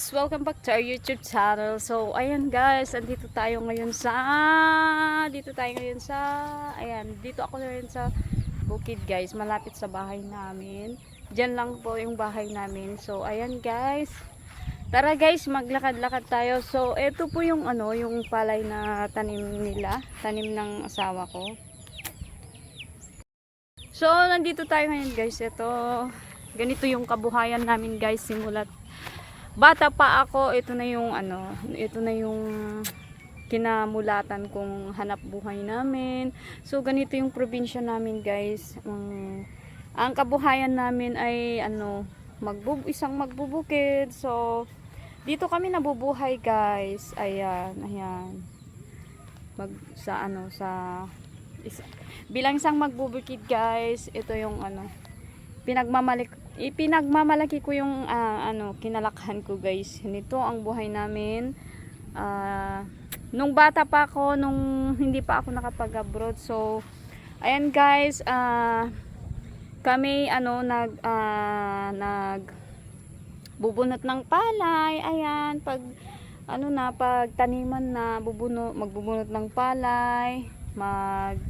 guys! Welcome back to our YouTube channel. So, ayan guys, andito tayo ngayon sa... Dito tayo ngayon sa... Ayan, dito ako ngayon sa bukid guys, malapit sa bahay namin. Diyan lang po yung bahay namin. So, ayan guys. Tara guys, maglakad-lakad tayo. So, ito po yung ano, yung palay na tanim nila. Tanim ng asawa ko. So, nandito tayo ngayon guys. Ito, ganito yung kabuhayan namin guys simulat bata pa ako ito na yung ano ito na yung kinamulatan kong hanap buhay namin. So ganito yung probinsya namin guys. Um, ang kabuhayan namin ay ano magbub isang magbubukid. So dito kami nabubuhay guys. Ayan ayan. Mag sa ano sa is, bilang isang magbubukid guys ito yung ano pinagmamalik ipinagmamalaki ko yung ah, ano kinalakhan ko guys. Nito ang buhay namin. Ah, nung bata pa ako nung hindi pa ako nakapag abroad so ayan guys. Ah, kami ano nag ah, nag bubunot ng palay. Ayan pag ano na pag taniman na bubuno magbubunot ng palay. Mag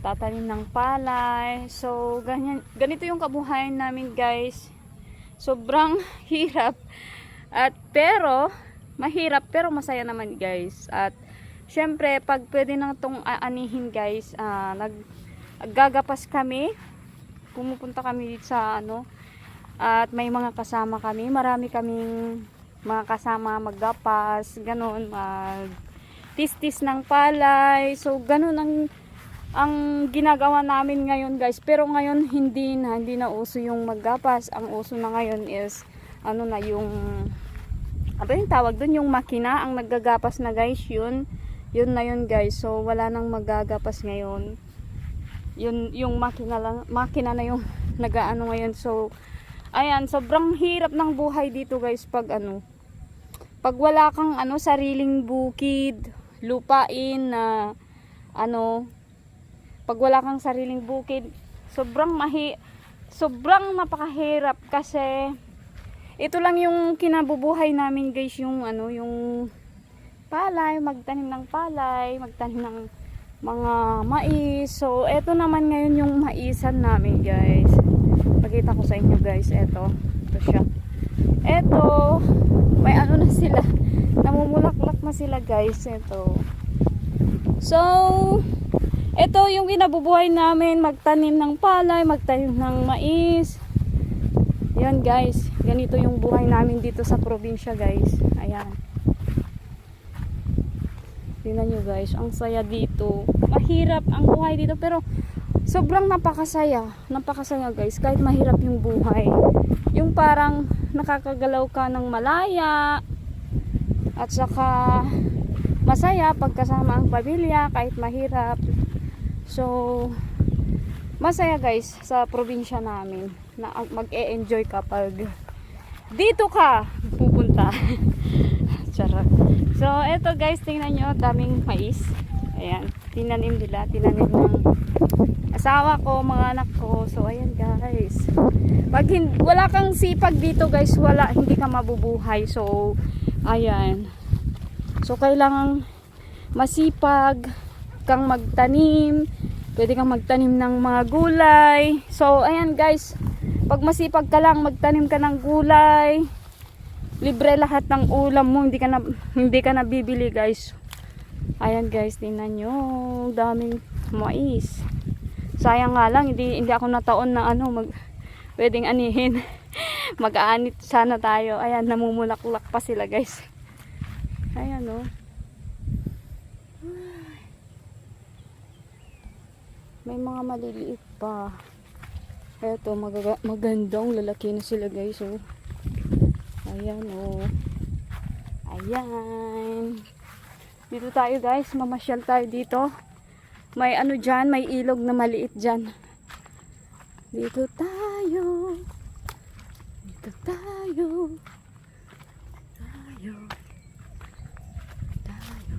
tatanim ng palay. So, ganyan, ganito yung kabuhayan namin guys. Sobrang hirap. At pero, mahirap pero masaya naman guys. At syempre, pag pwede na itong aanihin guys, ah, nag, gagapas kami. Pumupunta kami dito sa ano. At may mga kasama kami. Marami kaming mga kasama maggapas. Ganon, mag tis-tis ng palay. So, ganon ang ang ginagawa namin ngayon guys pero ngayon hindi na hindi na uso yung maggapas. Ang uso na ngayon is ano na yung ano yung tawag doon yung makina ang naggagapas na guys yun. Yun na yun guys. So wala nang magagapas ngayon. Yun yung makina lang makina na yung nagaano ngayon. So ayan sobrang hirap ng buhay dito guys pag ano pag wala kang ano sariling bukid lupain na ano pag wala kang sariling bukid, sobrang mahi sobrang napakahirap kasi ito lang yung kinabubuhay namin guys, yung ano, yung palay, magtanim ng palay, magtanim ng mga mais. So, eto naman ngayon yung maisan namin guys. Pakita ko sa inyo guys, eto. Ito siya. Eto, may ano na sila. Namumulaklak na sila guys, eto. So, ito yung kinabubuhay namin, magtanim ng palay, magtanim ng mais. Yan guys, ganito yung buhay namin dito sa probinsya guys. Ayan. Tingnan nyo guys, ang saya dito. Mahirap ang buhay dito pero sobrang napakasaya. Napakasaya guys, kahit mahirap yung buhay. Yung parang nakakagalaw ka ng malaya at saka masaya pagkasama ang pamilya kahit mahirap. So, masaya guys sa probinsya namin na mag-e-enjoy kapag dito ka pupunta. Charot. So, eto guys, tingnan nyo, daming mais. Ayan, tinanim nila, tinanim ng asawa ko, mga anak ko. So, ayan guys. Pag wala kang sipag dito guys, wala, hindi ka mabubuhay. So, ayan. So, kailangan masipag kang magtanim. Pwede kang magtanim ng mga gulay. So, ayan guys. Pag masipag ka lang, magtanim ka ng gulay. Libre lahat ng ulam mo. Hindi ka na, hindi ka na bibili guys. Ayan guys, tingnan nyo. Daming mais. Sayang nga lang, hindi, hindi ako nataon na ano, mag, pwedeng anihin. Mag-aanit sana tayo. Ayan, namumulaklak pa sila guys. Ayan oh. May mga maliliit pa. Eto, magaga magandang lalaki na sila guys. Oh. Ayan oh. Ayan. Dito tayo guys. Mamasyal tayo dito. May ano dyan. May ilog na maliit dyan. Dito tayo. Dito tayo. Tayo. Tayo.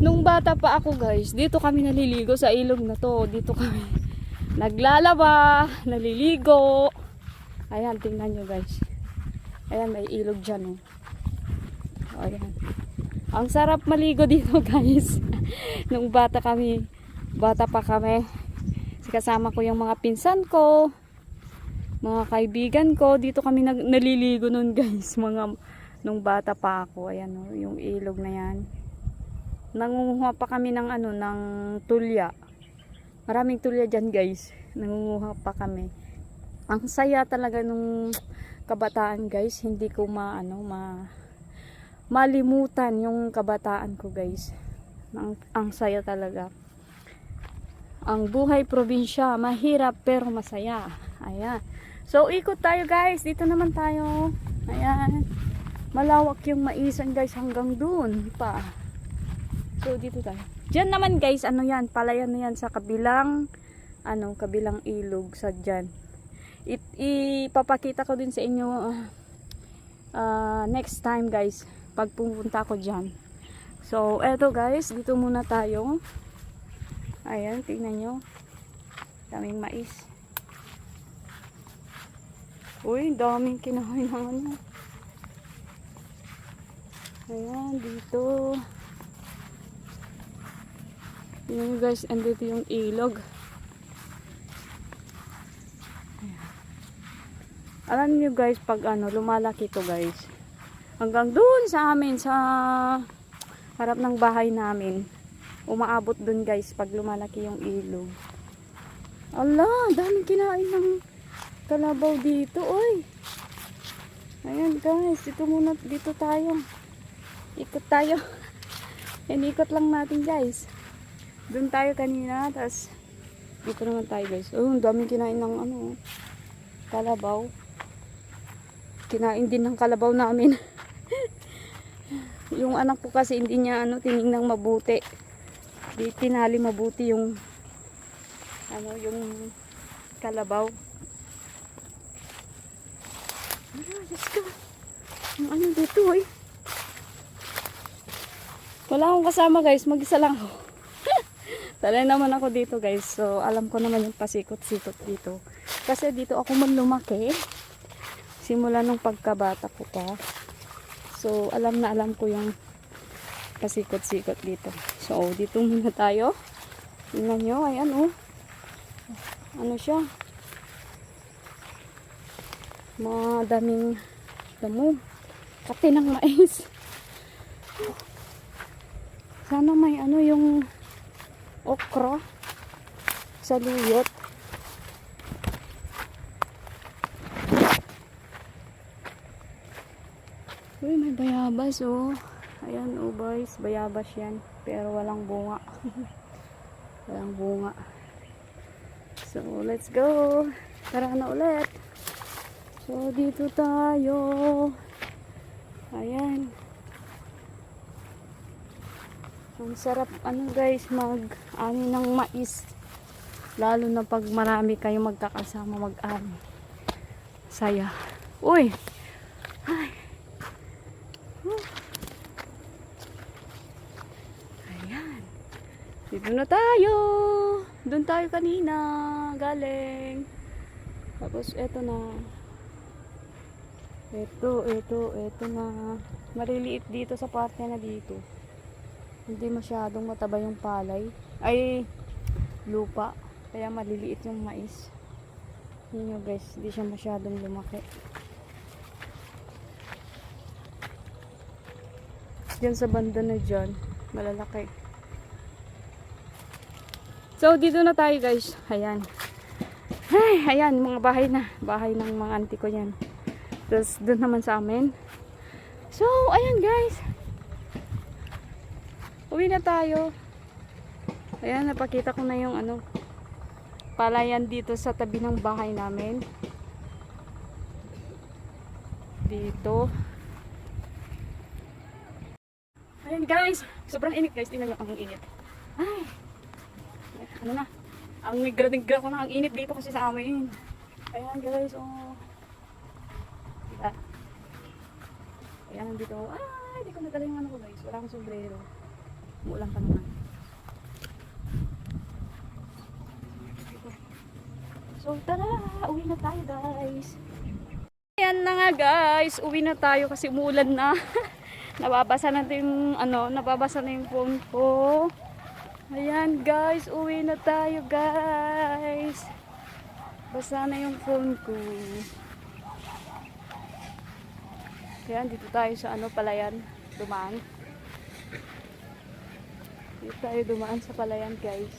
Nung bata pa ako guys, dito kami naliligo sa ilog na to. Dito kami naglalaba, naliligo. Ayan, tingnan nyo guys. Ayan, may ilog dyan. Oh. Ayan. Ang sarap maligo dito guys. Nung bata kami, bata pa kami. Kasama ko yung mga pinsan ko, mga kaibigan ko. Dito kami nag naliligo nun guys. Mga, nung bata pa ako. Ayan oh, yung ilog na yan. Nangunguha pa kami ng ano, ng tulya. Maraming tulya dyan guys. Nangunguha pa kami. Ang saya talaga nung kabataan guys. Hindi ko ma, ano, ma, malimutan yung kabataan ko guys. Ang, ang saya talaga. Ang buhay probinsya, mahirap pero masaya. Ayan. So, ikot tayo guys. Dito naman tayo. Ayan. Malawak yung maisan guys hanggang dun pa. So, dito tayo. Diyan naman guys, ano yan, palayan na yan sa kabilang, ano, kabilang ilog sa dyan. It, ipapakita ko din sa inyo ah, next time guys, pag pumunta ko dyan. So, eto guys, dito muna tayo. Ayan, tingnan nyo. Daming mais. Uy, daming kinahoy ng ano. Ayan, dito. Tingnan nyo guys, andito yung ilog. Alam nyo guys, pag ano, lumalaki to guys. Hanggang doon sa amin, sa harap ng bahay namin. Umaabot dun guys, pag lumalaki yung ilog. Allah, daming kinain ng kalabaw dito, oy. Ayan guys, dito muna, dito tayo. Ikot tayo. Inikot lang natin guys. Doon tayo kanina, tas dito naman tayo guys. Oh, ang daming kinain ng ano, kalabaw. Kinain din ng kalabaw namin. yung anak ko kasi hindi niya ano tiningnan mabuti. Di tinali mabuti yung ano yung kalabaw. Ano, Diyos ko. Ang ano dito eh. Wala akong kasama guys, mag-isa lang ako. Talay naman ako dito guys. So alam ko naman yung pasikot-sikot dito. Kasi dito ako man lumaki. Simula nung pagkabata ko pa. So alam na alam ko yung pasikot-sikot dito. So dito muna tayo. Tingnan nyo, ayan oh. Ano siya? Mga daming damo. Kati ng mais. Sana may ano yung okra sa luyot. Uy, may bayabas oh. Ayan oh boys, bayabas yan. Pero walang bunga. walang bunga. So, let's go. Tara na ulit. So, dito tayo. Ayan. Ang sarap ano guys mag ani ng mais. Lalo na pag marami kayo magkakasama mag-ani. Saya. Uy. Ay. Ayan. Dito na tayo. Doon tayo kanina. Galing. Tapos eto na. Ito, ito, ito na. Maliliit dito sa parte na dito. Hindi masyadong mataba yung palay. Ay, lupa. Kaya maliliit yung mais. Yun yun guys, hindi siya masyadong lumaki. Diyan sa banda na dyan, malalaki. So, dito na tayo guys. Ayan. Ay, ayan, mga bahay na. Bahay ng mga auntie ko yan. Tapos, doon naman sa amin. So, ayan guys. Uwi na tayo. Ayan, napakita ko na yung ano, palayan dito sa tabi ng bahay namin. Dito. Ayan guys, sobrang init guys. Tingnan nyo ang init. Ay, ano na. Ang nigra-nigra ko na ang init dito kasi sa amin. Ayan guys, oh. Diba? Ayan, nandito. Ay, di ko nadala yung ano ko guys. Wala akong sombrero. Umuulan pa naman. So, tara, uwi na tayo guys. Ayan na nga guys, uwi na tayo kasi umuulan na. nababasa na yung, ano, nababasa na yung phone ko. Ayan guys, uwi na tayo guys. Basa na yung phone ko. Ayan, dito tayo sa ano, palayan. Dumaan. Dito tayo dumaan sa palayan guys.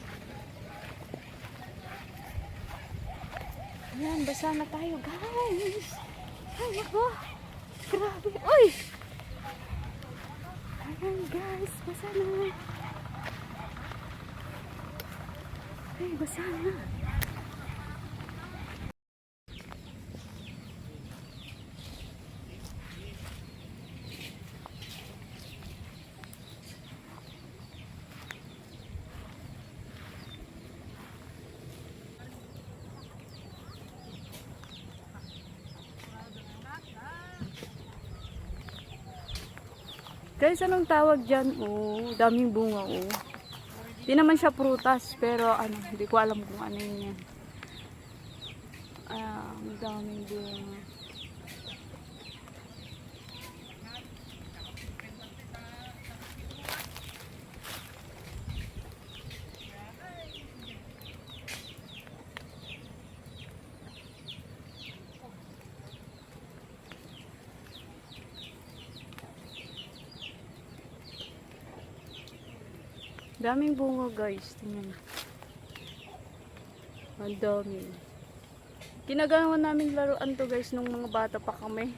Ayan, basa na tayo guys. Ay, ako. Grabe. Uy! Ayan guys, basa na. Ay, basa na. Guys, anong tawag dyan? Oh, daming bunga, oh. Di naman siya prutas, pero ano, hindi ko alam kung ano yun yan. Ah, daming bunga. Daming bunga guys. Tingnan. Ang dami. Ginagawa namin laruan to guys nung mga bata pa kami.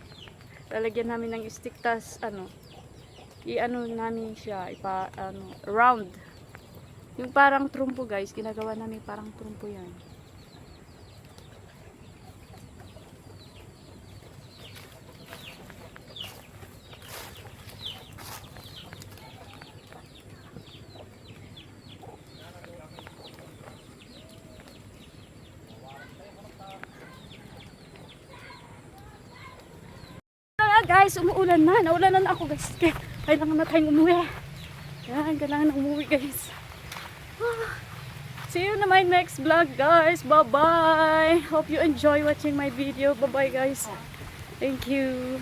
Lalagyan namin ng stick tas ano. I-ano namin siya, ipa ano, round. Yung parang trumpo guys, ginagawa namin parang trumpo yan. Ah, guys, umuulan na. Naulanan na ako guys. Kaya kailangan na tayong umuwi. Yan, kailangan na umuwi guys. Ah, See you na my next vlog guys. Bye-bye. Hope you enjoy watching my video. Bye-bye guys. Thank you.